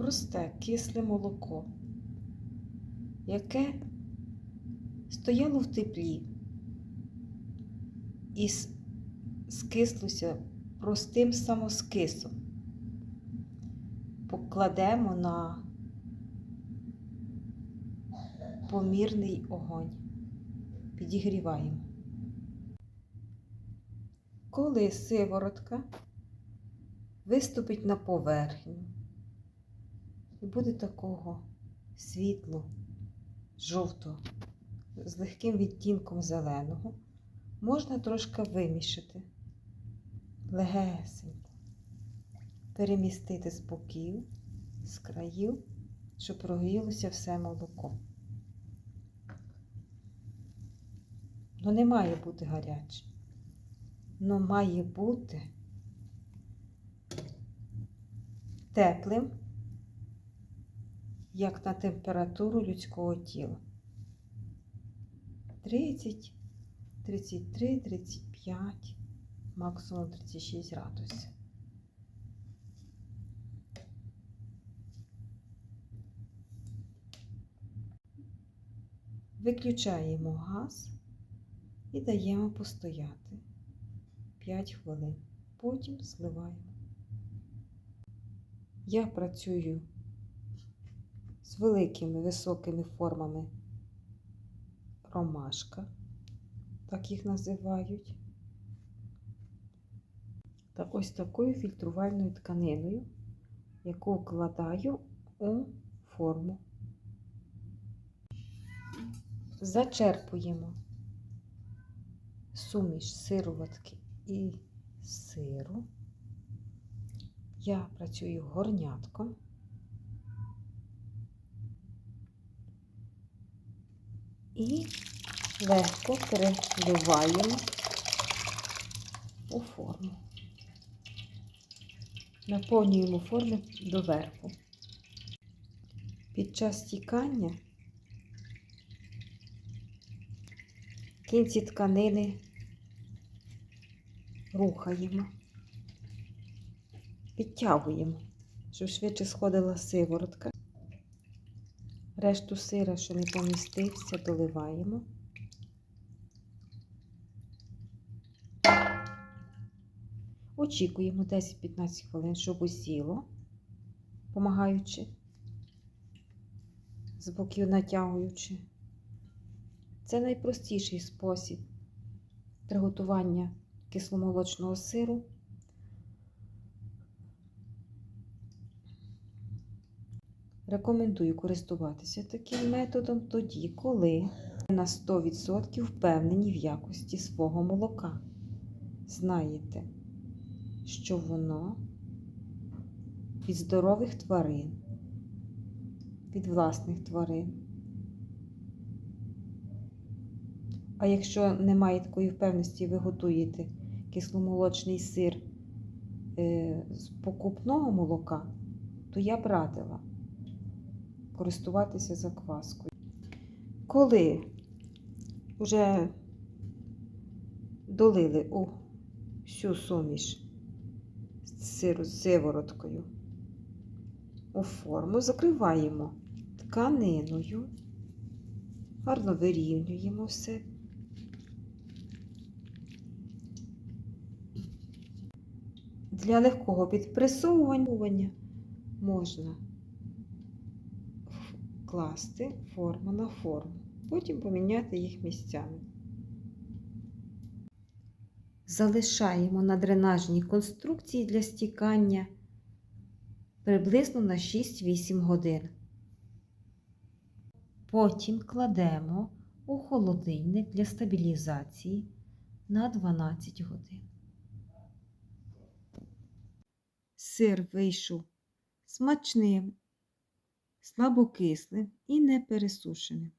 просте кисле молоко, яке стояло в теплі і скислося простим самоскисом. Покладемо на помірний огонь. Підігріваємо. Коли сиворотка виступить на поверхню і буде такого світло, жовтого, з легким відтінком зеленого, можна трошки вимішати легесенько, перемістити з боків, з країв, щоб прогрілося все молоко. Ну не має бути гаряче. Ну має бути теплим, як на температуру людського тіла. 30, 33, 35, максимум 36 градусів. Виключаємо газ і даємо постояти 5 хвилин. Потім зливаємо. Я працюю з великими високими формами ромашка, так їх називають. Та ось такою фільтрувальною тканиною, яку вкладаю у форму. Зачерпуємо суміш сироватки і сиру. Я працюю горнятком. І легко переливаємо у форму. Наповнюємо форми доверху. Під час стікання кінці тканини рухаємо, підтягуємо, щоб швидше сходила сиворотка. Решту сира, що не помістився, доливаємо. Очікуємо 10-15 хвилин, щоб усіло, помагаючи, з боків натягуючи. Це найпростіший спосіб приготування кисломолочного сиру. Рекомендую користуватися таким методом тоді, коли на 100% впевнені в якості свого молока. Знаєте, що воно від здорових тварин, від власних тварин. А якщо немає такої впевненості, ви готуєте кисломолочний сир е, з покупного молока, то я б радила користуватися закваскою. Коли вже долили у всю суміш з сивороткою у форму, закриваємо тканиною, гарно вирівнюємо все. Для легкого підпресовування можна класти форму на форму, потім поміняти їх місцями. Залишаємо на дренажній конструкції для стікання приблизно на 6-8 годин. Потім кладемо у холодильник для стабілізації на 12 годин. Сир вийшов смачним, слабокислим і не пересушеним.